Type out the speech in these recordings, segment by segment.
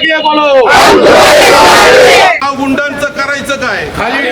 बोलो. गुंडांचं करायचं काय? खाली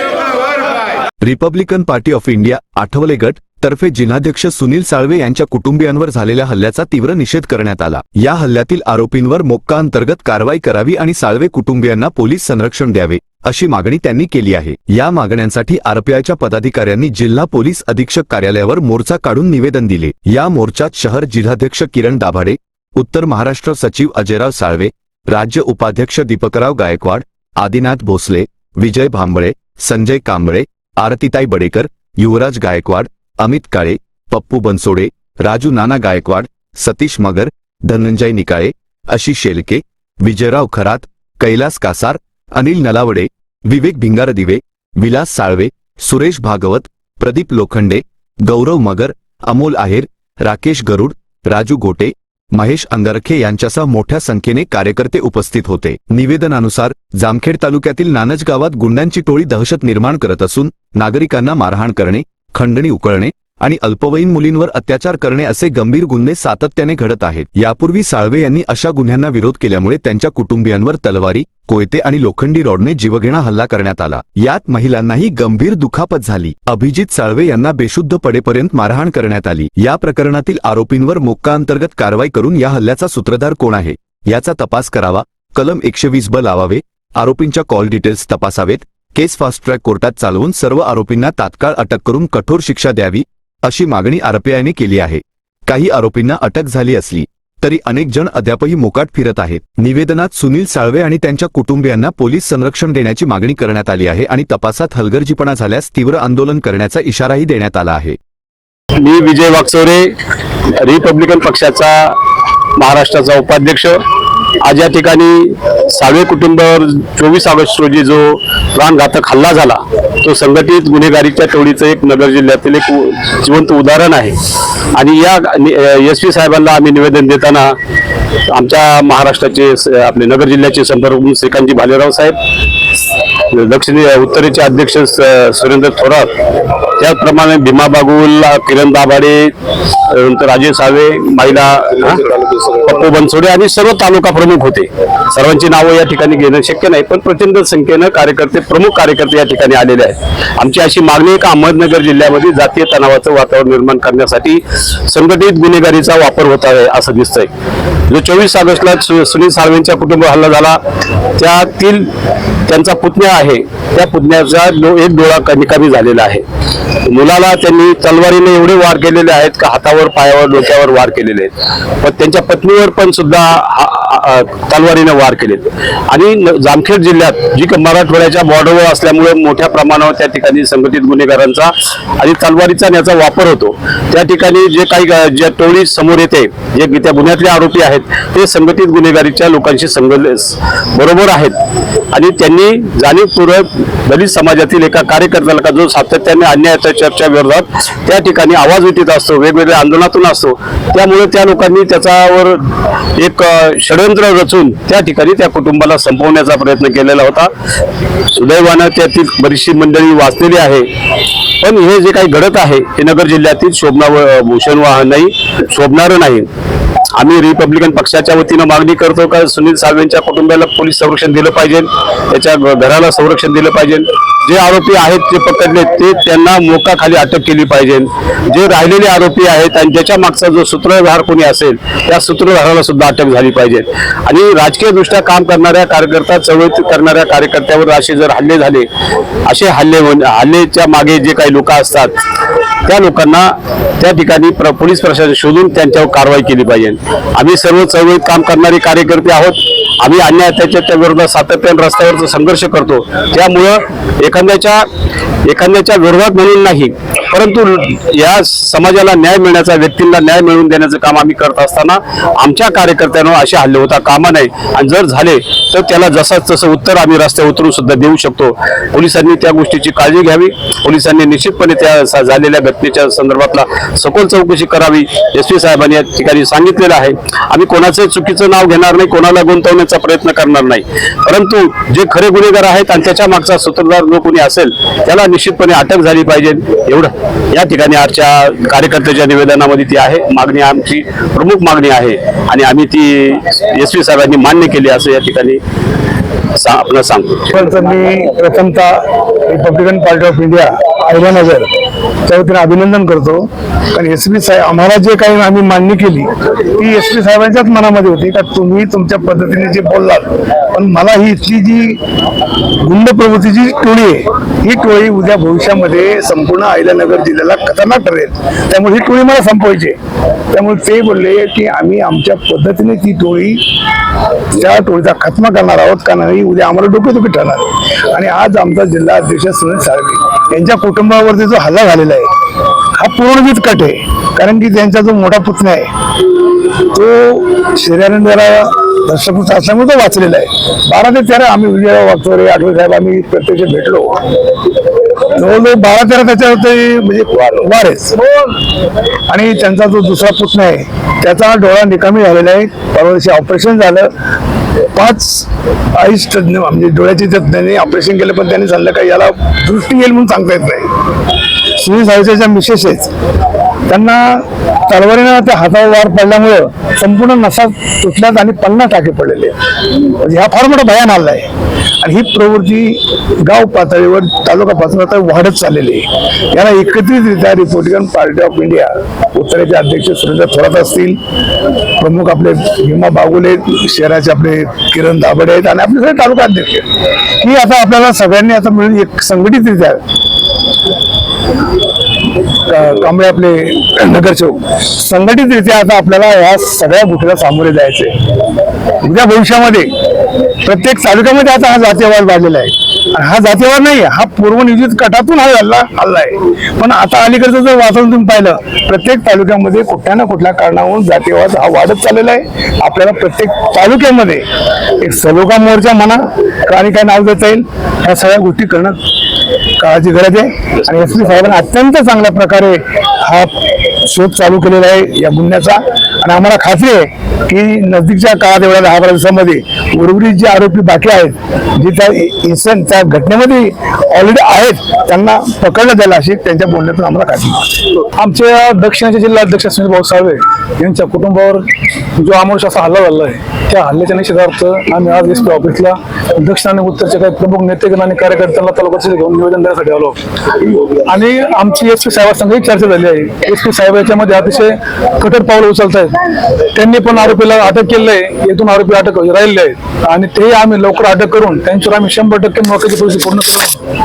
Republican Party of India Athawale गट तर्फे जिल्हाध्यक्ष सुनील साळवे यांच्या कुटुंबियांवर झालेल्या हल्ल्याचा तीव्र निषेध करण्यात आला. या हल्ल्यातील आरोपींवर मोक्का अंतर्गत कारवाई करावी आणि साळवे कुटुंबियांना पोलीस संरक्षण द्यावे अशी मागणी त्यांनी केली आहे. या मागण्यांसाठी आरपीआयच्या पदाधिकाऱ्यांनी जिल्हा पोलीस अधीक्षक कार्यालयावर मोर्चा काढून निवेदन दिले. या मोर्चात शहर जिल्हाध्यक्ष किरण दाभाडे उत्तर महाराष्ट्र सचिव अजयराव साळवे राज्य उपाध्यक्ष दीपकराव गायकवाड आदिनाथ भोसले विजय भांबळे संजय कांबळे आरतीताई बडेकर युवराज गायकवाड अमित काळे पप्पू बनसोडे राजू नाना गायकवाड सतीश मगर धनंजय निकाळे आशिष शेलके विजयराव खरात कैलास कासार अनिल नलावडे विवेक भिंगारदिवे विलास साळवे सुरेश भागवत प्रदीप लोखंडे गौरव मगर अमोल आहेर राकेश गरुड राजू गोटे महेश अंगारखे यांच्यासह मोठ्या संख्येने कार्यकर्ते उपस्थित होते. निवेदनानुसार जामखेड तालुक्यातील नानज गावात गुंडांची टोळी दहशत निर्माण करत असून नागरिकांना मारहाण करणे खंडणी उकळणे आणि अल्पवयीन मुलींवर अत्याचार करणे असे गंभीर गुन्हे सातत्याने घडत आहेत. यापूर्वी साळवे यांनी अशा गुन्ह्यांना विरोध केल्यामुळे त्यांच्या कुटुंबियांवर तलवारी कोयते आणि लोखंडी रॉडने जीवघेणा हल्ला करण्यात आला. यात महिलांनाही गंभीर दुखापत झाली. अभिजित साळवे यांना बेशुद्ध पडेपर्यंत मारहाण करण्यात आली. या प्रकरणातील आरोपींवर मोक्का अंतर्गत कारवाई करून या हल्ल्याचा सूत्रधार कोण आहे? याचा तपास करावा. कलम एकशे वीस ब लावावे. आरोपींच्या कॉल डिटेल्स तपासावेत. केस फास्ट ट्रॅक कोर्टात चालवून सर्व आरोपींना तात्काळ अटक करून कठोर शिक्षा द्यावी. अशी मागणी आरपीआयने केली आहे. काही आरोपींना अटक झाली असली तरी अनेक जण अद्यापही मोकाट फिरत आहेत. निवेदनात सुनील साळवे आणि त्यांच्या कुटुंबियांना पोलीस संरक्षण देण्याची मागणी करण्यात आली आहे आणि तपासात हलगर्जीपणा झाल्यास तीव्र आंदोलन करण्याचा इशाराही देण्यात आला आहे. मी विजय वागचौरे रिपब्लिकन पक्षाचा महाराष्ट्राचा उपाध्यक्ष. आज या ठिकाणी साळवे कुटुंबावर चोवीस ऑगस्ट रोजी जो प्राणघातक हल्ला झाला तो संघटित गुन्हेगारीच्या टोळीचं एक नगर जिल्ह्यातील एक जिवंत उदाहरण आहे. आणि या एस पी साहेबांना आम्ही निवेदन देताना आमच्या महाराष्ट्राचे स- आपले नगर जिल्ह्याचे संपर्क श्रीकांतजी भालेराव साहेब दक्षिण उत्तरेचे अध्यक्ष स- सुरेंद्र थोरात त्याचप्रमाणे भीमा बागुल किरण दाभाडे त्यानंतर राजेश सावे महिला पप्पू बनसोडे आणि सर्व तालुका प्रमुख होते. सर्वांची नावं या ठिकाणी घेणं शक्य नाही पण प्रचंड संख्येनं कार्यकर्ते प्रमुख कार्यकर्ते या ठिकाणी आलेले आहेत. आमची अशी मागणी आहे का अहमदनगर जिल्ह्यामध्ये जातीय तणावाचं वातावरण निर्माण करण्यासाठी संघटित गुन्हेगारीचा वापर होत आहे असं दिसतंय. जो चोवीस ऑगस्टला सु- सुनील साळवेंच्या कुटुंब हल्ला झाला त्यातील त्यांचा पुतण्या आहे. त्या पुतण्याचा एक डोळा कमी निकामी झालेला आहे. मुलाला त्यांनी तलवारीने एवढे वार केलेले आहेत का हातावर पायावर डोक्यावर वार केलेले आहेत. पण त्यांच्या पत्नीवर पण सुद्धा हा- तलवारीने वार केले आणि न- जामखेड जिल्ह्यात जी मराठवाड्याच्या बॉर्डरवर असल्यामुळे मोठ्या प्रमाणावर त्या ठिकाणी संघटित गुन्हेगारांचा आणि तलवारीचा याचा वापर होतो. त्या ठिकाणी जे काही ज्या टोळी समोर येते जे त्या गुन्ह्यातले आरोपी आहेत ते संघटित गुन्हेगारीच्या लोकांशी संघ बरोबर आहेत. आणि त्यांनी जाणीवपूर्वक दलित समाजातील एका कार्यकर्त्याला का जो सातत्याने अन्यायाच्या चर्चा विरोधात त्या ठिकाणी आवाज उठीत असतो वेगवेगळ्या आंदोलनातून असतो त्यामुळे त्या लोकांनी त्याच्यावर एक षडयंत्र रचून त्या ठिकाणी त्या कुटुंबाला संपवण्याचा प्रयत्न केलेला होता. सुदैवानं त्यातील बरीचशी मंडळी वाचलेली आहे. पण हे जे काही घडत आहे हे नगर जिल्ह्यातील शोभना भूषण वाहन नाही शोभणारं नाही. आम्ही रिपब्लिकन पक्षाच्या वतीनं मागणी करतो का सुनील साळवेंच्या कुटुंबाला पोलीस संरक्षण दिलं पाहिजे त्याच्या घराला संरक्षण दिलं पाहिजे. जे आरोपी आहेत ते पकडले ते त्यांना मोकाखाली अटक केली पाहिजे. जे राहिलेले आरोपी आहेत आणि ज्याच्या मागचा जो सूत्रधार कोणी असेल त्या सूत्रधाराला सुद्धा अटक झाली पाहिजे. आणि राजकीय दृष्ट्या काम करणाऱ्या कार्यकर्ता चळवळीत करणाऱ्या कार्यकर्त्यावर असे जर हल्ले झाले असे हल्ले हल्लेच्या मागे जे काही लोक असतात त्या लोकांना त्या ठिकाणी प्र- पोलीस प्रशासन शोधून त्यांच्यावर कारवाई केली पाहिजे. आम्ही सर्व चळवळीत काम करणारे कार्यकर्ते आहोत. आम्ही अन्याय त्याच्या विरोधात सातत्याने रस्त्यावरचा संघर्ष करतो. त्यामुळं एखाद्याच्या एखाद्याच्या विरोधात म्हणून नाही परंतु या समाजाला न्याय मिळण्याचा व्यक्तींना न्याय मिळवून देण्याचं काम आम्ही करत असताना आमच्या कार्यकर्त्यांवर असे हल्ले होता कामा नाही आणि जर झाले तर त्याला जसा तसं उत्तर आम्ही रस्त्यावर उतरून सुद्धा देऊ शकतो. पोलिसांनी त्या गोष्टीची काळजी घ्यावी. पोलिसांनी निश्चितपणे त्या झालेल्या घटनेच्या संदर्भातला सखोल चौकशी करावी. एस पी साहेबांनी या ठिकाणी सांगितलेलं आहे. आम्ही कोणाचं चुकीचं नाव घेणार नाही कोणाला गुंतवण्याचा प्रयत्न करणार नाही. परंतु जे खरे गुन्हेगार आहेत आणि त्याच्या मागचा सूत्रधार जो कोणी असेल त्याला निश्चितपणे अटक झाली पाहिजे. एवढं या ठिकाणी आजच्या कार्यकर्त्याच्या निवेदनामध्ये ती आहे. मागणी आमची प्रमुख मागणी आहे. आणि आम्ही ती एस पी साहेबांनी मान्य केली असं या ठिकाणी आपण सांगतो. पण मी प्रथमतः Republican Party of India Ahilyanagar त्या वतीने अभिनंदन करतो. कारण एस पी साहेब आम्हाला जे काही आम्ही मान्य केली ती एस पी साहेबांच्याच मनामध्ये होती. का तुम्ही तुमच्या पद्धतीने जे बोललात पण मला ही इथली जी गुंड प्रवृत्तीची टोळी आहे ही टोळी उद्या भविष्यामध्ये संपूर्ण अहिल्यानगर जिल्ह्याला खतरनाक ठरेल. त्यामुळे ही टोळी मला संपवायची त्यामुळे ते बोलले की आम्ही आमच्या पद्धतीने ती टोळी त्या टोळीचा खात्मा करणार आहोत का नाही उद्या आम्हाला डोकेदुखी ठरणार आणि आज आमचा जिल्हा अध्यक्ष सुनील साळवे यांच्या कुटुंबावरती जो हल्ला झालेला आहे. हा पूर्णजित कट आहे. कारण की त्यांचा जो मोठा पुतण्या आहे तो शरीराने दर्शक असल्यामुळे तो वाचलेला आहे. बारा ते तेरा आम्ही विजय वागचोरे आठवे साहेब आम्ही प्रत्यक्ष भेटलो. जवळजवळ बारा तेरा त्याच्यावरती म्हणजे वारेच आणि त्यांचा जो दुसरा पुतणा आहे त्याचा डोळा निकामी झालेला आहे. परवा दिवशी ऑपरेशन झालं. पाच आईस तज्ञ म्हणजे डोळ्याचे तज्ञांनी ऑपरेशन केलं पण त्यांनी सांगलं का याला दृष्टी येईल म्हणून सांगता येत नाही. श्री साहेबच्या मिसेस आहेत त्यांना तलवारीनं त्या हातावर वार पडल्यामुळं संपूर्ण नसा तुटल्यात आणि पन्नास टाके पडलेले. म्हणजे ह्या हा फार मोठा भयान आला आहे. आणि ही प्रवृत्ती गाव पातळीवर तालुका पातळीवर वाढत चाललेली आहे. याला एकत्रितरित्या रिपब्लिकन पार्टी ऑफ इंडिया उत्तरेचे अध्यक्ष सुरेंद्र थोरात असतील प्रमुख आपले भीमा बागुले शहराचे आपले किरण दाभडे आहेत आणि आपले सगळे तालुका अध्यक्ष आहेत. ही आता आपल्याला सगळ्यांनी आता मिळून एक संघटितरित्या कांबळे आपले नगरसेवक. संघटितरित्या आता आपल्याला या सगळ्या गोष्टीला सामोरे जायचे उद्या भविष्यामध्ये प्रत्येक तालुक्यामध्ये आता हा जातीयवाद वाढलेला आहे. आणि हा जातीयवाद नाही हा पूर्वनियोजित कटातून हा हल्ला हल्ला आहे. पण आता अलीकडचं जर वातावरण तुम्ही पाहिलं प्रत्येक तालुक्यामध्ये कुठल्या ना कुठल्या कारणावरून जातीयवाद हा वाढत चाललेला आहे. आपल्याला प्रत्येक तालुक्यामध्ये एक सलोखा मोर्चा म्हणा आणि काय नाव देता येईल ह्या सगळ्या गोष्टी करणं काळाची गरज आहे. आणि एस पी साहेबांनी अत्यंत चांगल्या प्रकारे हा शोध चालू केलेला आहे या गुन्ह्याचा. आणि आम्हाला खात्री आहे की नजदीकच्या काळात एवढ्या दहा बारा दिवसामध्ये उर्वरित जे आरोपी बाकी आहेत जे त्या इन्सिडेंट त्या घटनेमध्ये ऑलरेडी आहेत त्यांना पकडलं जाईल अशी त्यांच्या बोलण्यातून आम्हाला खात्री आमच्या दक्षिणाच्या जिल्हा अध्यक्ष सुनील भाऊ साळवे यांच्या कुटुंबावर जो अमानुष असा हल्ला झाला आहे त्या हल्ल्याच्या निषेधार्थ आम्ही आज एस पी ऑफिसला दक्षिण आणि उत्तरच्या काही प्रमुख नेतेगण आणि कार्यकर्त्यांना तालुक्याचे घेऊन निवेदन देण्यासाठी आलो आणि आमची एस पी साहेबांसंगही चर्चा झाली आहे. एस पी साहेब याच्यामध्ये अतिशय कठोर पावलं उचलत आहेत त्यांनी पण आरोपीला अटक केलं आहे. येथून आरोपी अटक राहिले आहेत. आणि तेही आम्ही लवकर अटक करून त्यांच्यावर आम्ही शंभर टक्के नोकरीची पोलिसी पूर्ण करू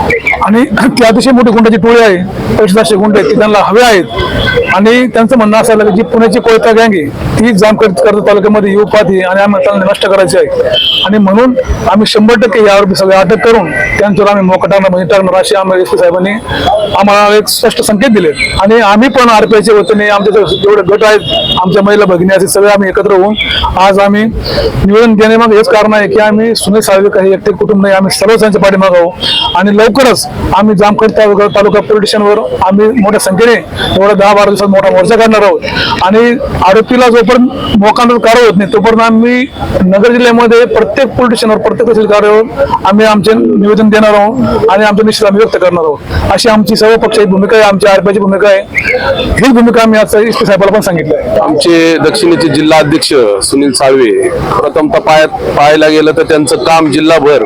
आणि ती अतिशय मोठी गुंडाची टोळी आहे. पैसे गुंड आहेत. ती त्यांना हवे आहेत. आणि त्यांचं म्हणणं असं आलं की जी पुण्याची कोयता गँग आहे ती जामखेड कर्ज तालुक्यामध्ये येऊ पाहते आणि आम्हाला त्यांना नष्ट करायची आहे. आणि म्हणून आम्ही शंभर टक्के यावर सगळे अटक करून त्यांच्यावर आम्ही मोका म्हणजे टाकणार असे आम्हाला एस पी साहेबांनी आम्हाला एक स्पष्ट संकेत दिले. आणि आम्ही पण आरपीआयच्या वतीने आमचे जेवढे गट आहेत आमच्या महिला भगिनी असे सगळे आम्ही एकत्र होऊन आज आम्ही निवेदन देण्यामागे हेच कारण आहे की आम्ही सुनील साळवे काही एकटे कुटुंब नाही आम्ही सर्व त्यांच्या पाठीमागे आहोत. आणि लवकरच आम्ही जामखेड तालुका तालुका पोलीस स्टेशनवर आम्ही मोठ्या संख्येने एवढ्या दहा बारा दिवसात मोठा मोर्चा काढणार आहोत. आणि आरोपीला जोपर्यंत मोकांतर कारवाई होत नाही तोपर्यंत आम्ही नगर जिल्ह्यामध्ये प्रत्येक पोलीस स्टेशनवर प्रत्येक तहसील कार्यालयावर आम्ही आमचे निवेदन देणार आहोत आणि आमचे निश्चित आम्ही व्यक्त करणार आहोत. अशी आमची सर्व पक्षाची भूमिका आहे आमची आरपीआयची भूमिका आहे. हीच भूमिका आम्ही आज एस पी साहेबाला पण सांगितलं आहे. आमचे दक्षिणेचे जिल्हा अध्यक्ष सुनील साळवे प्रथमतः पाहायला गेलं तर त्यांचं काम जिल्हाभर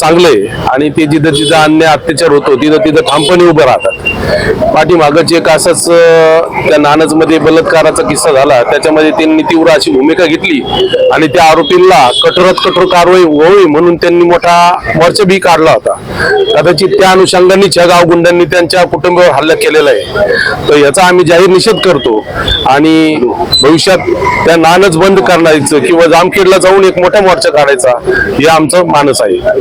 चांगलं आहे. आणि ते जिथं जिथं अन्याय अत्याचार होतो तिथं तिथं ठामपणे उभं राहतात. पाठीमागच एक असंच त्या नानजमध्ये बलात्काराचा किस्सा झाला. त्याच्यामध्ये त्यांनी तीव्र अशी भूमिका घेतली. आणि त्या आरोपींना कठोरात कठोर कारवाई व्हावी म्हणून त्यांनी मोठा मोर्चा बी काढला होता. कदाचित त्या अनुषंगाने गाव गुंडांनी त्यांच्या कुटुंबावर हल्ला केलेला आहे. तर याचा आम्ही जाहीर निषेध करतो आणि भविष्यात त्या नानच बंद करण्याचं किंवा जामखेडला जाऊन एक मोठा मोर्चा काढायचा हे आमचं मानस आहे.